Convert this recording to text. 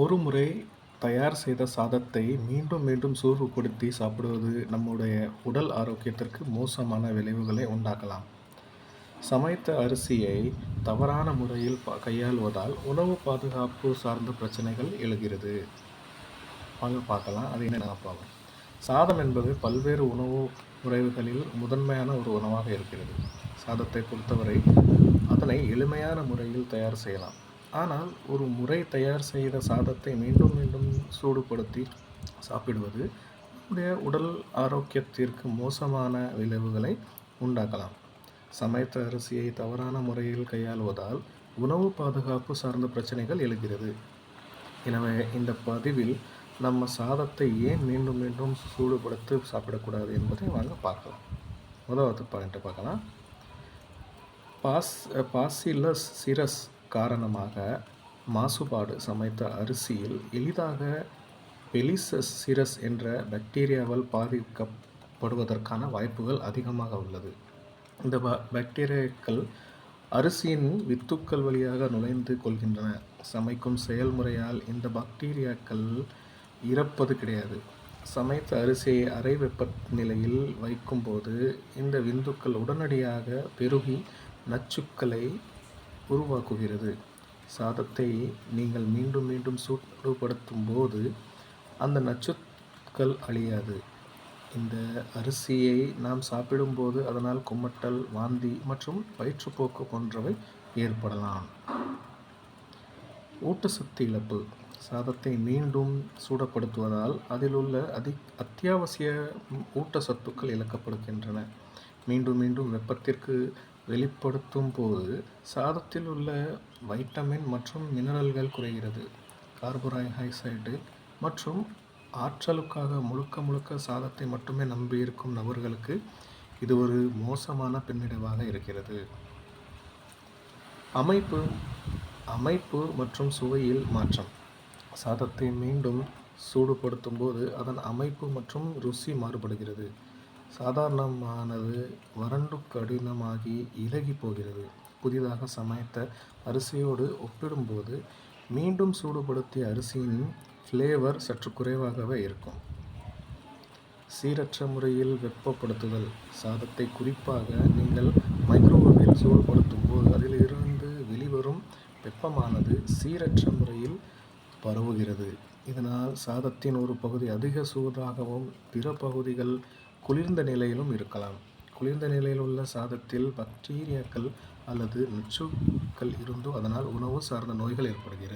ஒரு முறை தயார் செய்த சாதத்தை மீண்டும் மீண்டும் சூடுபடுத்தி சாப்பிடுவது நம்முடைய உடல் ஆரோக்கியத்திற்கு மோசமான விளைவுகளை உண்டாக்கலாம். சமைத்த அரிசியை தவறான முறையில் கையாளுவதால் உணவு பாதுகாப்பு சார்ந்த பிரச்சனைகள் எழுகிறது. வாங்க பார்க்கலாம். அது என்ன பார்ப்போம். சாதம் என்பது பல்வேறு உணவு முறைகளில் முதன்மையான ஒரு உணவாக இருக்கிறது. சாதத்தை பொறுத்தவரை அதனை எளிமையான முறையில் தயார் செய்யலாம். ஆனால் ஒரு முறை தயார் செய்த சாதத்தை மீண்டும் மீண்டும் சூடுபடுத்தி சாப்பிடுவது நம்முடைய உடல் ஆரோக்கியத்திற்கு மோசமான விளைவுகளை உண்டாக்கலாம். சமைத்த அரிசியை தவறான முறையில் கையாளுவதால் உணவு பாதுகாப்பு சார்ந்த பிரச்சனைகள் எழுகிறது. எனவே இந்த பதிவில் நம்ம சாதத்தை ஏன் மீண்டும் மீண்டும் சூடுபடுத்தி சாப்பிடக்கூடாது என்பதை வாங்க பார்க்கலாம். முதலாவது பாயிண்ட் பார்க்கலாம். பாஸ் பாசிலஸ் சிரஸ் காரணமாக மாசுபாடு சமைத்த அரிசியில் எளிதாக பெலிசஸ் சிரஸ் என்ற பாக்டீரியாவால் பாதிக்கப்படுவதற்கான வாய்ப்புகள் அதிகமாக உள்ளது. இந்த பாக்டீரியாக்கள் அரிசியின் வித்துக்கள் வழியாக நுழைந்து கொள்கின்றன. சமைக்கும் செயல்முறையால் இந்த பாக்டீரியாக்கள் இறப்பது கிடையாது. சமைத்த அரிசியை அறை வெப்பநிலையில் வைக்கும்போது இந்த விந்துக்கள் உடனடியாக பெருகி நச்சுக்களை உருவாக்குகிறது. சாதத்தை நீங்கள் மீண்டும் மீண்டும் சூடுபடுத்தும் போது அந்த நச்சுக்கள் அழியாது. இந்த அரிசியை நாம் சாப்பிடும்போது அதனால் குமட்டல், வாந்தி மற்றும் வயிற்றுப்போக்கு போன்றவை ஏற்படலாம். ஊட்டச்சத்து இழப்பு சாதத்தை மீண்டும் சூடப்படுத்துவதால் அதில் உள்ள அதி அத்தியாவசிய ஊட்டச்சத்துக்கள் இழக்கப்படுகின்றன. மீண்டும் மீண்டும் வெப்பத்திற்கு வெளிப்படுத்தும் போது சாதத்தில் உள்ள வைட்டமின் மற்றும் மினரல்கள் குறைகிறது. கார்போஹைட்ரேட் மற்றும் ஆற்றலுக்காக முழுக்க முழுக்க சாதத்தை மட்டுமே நம்பியிருக்கும் நபர்களுக்கு இது ஒரு மோசமான பின்னடைவாக இருக்கிறது. அமைப்பு அமைப்பு மற்றும் சுவையில் மாற்றம் சாதத்தை மீண்டும் சூடுபடுத்தும் போது அதன் அமைப்பு மற்றும் ருசி மாறுபடுகிறது. சாதாரணமானது வறண்டு கடினமாகி இளகி போகிறது. புதிதாக சமைத்த அரிசியோடு ஒப்பிடும்போது மீண்டும் சூடுபடுத்திய அரிசியின் ஃப்ளேவர் சற்று குறைவாகவே இருக்கும். சீரற்ற முறையில் வெப்பப்படுத்துதல் சாதத்தை குறிப்பாக நீங்கள் மைக்ரோவேவில் சூடுபடுத்தும் போது அதிலிருந்து வெளிவரும் வெப்பமானது சீரற்ற முறையில் பரவுகிறது. இதனால் சாதத்தின் ஒரு பகுதி அதிக சூடாகவும் பிற பகுதிகள் குளிர்ந்த நிலையிலும் இருக்கலாம். குளிர்ந்த நிலையில் உள்ள சாதத்தில் பாக்டீரியாக்கள் அல்லது நச்சுக்கள் இருந்தோ அதனால் உணவு சார்ந்த நோய்கள் ஏற்படுகிறது.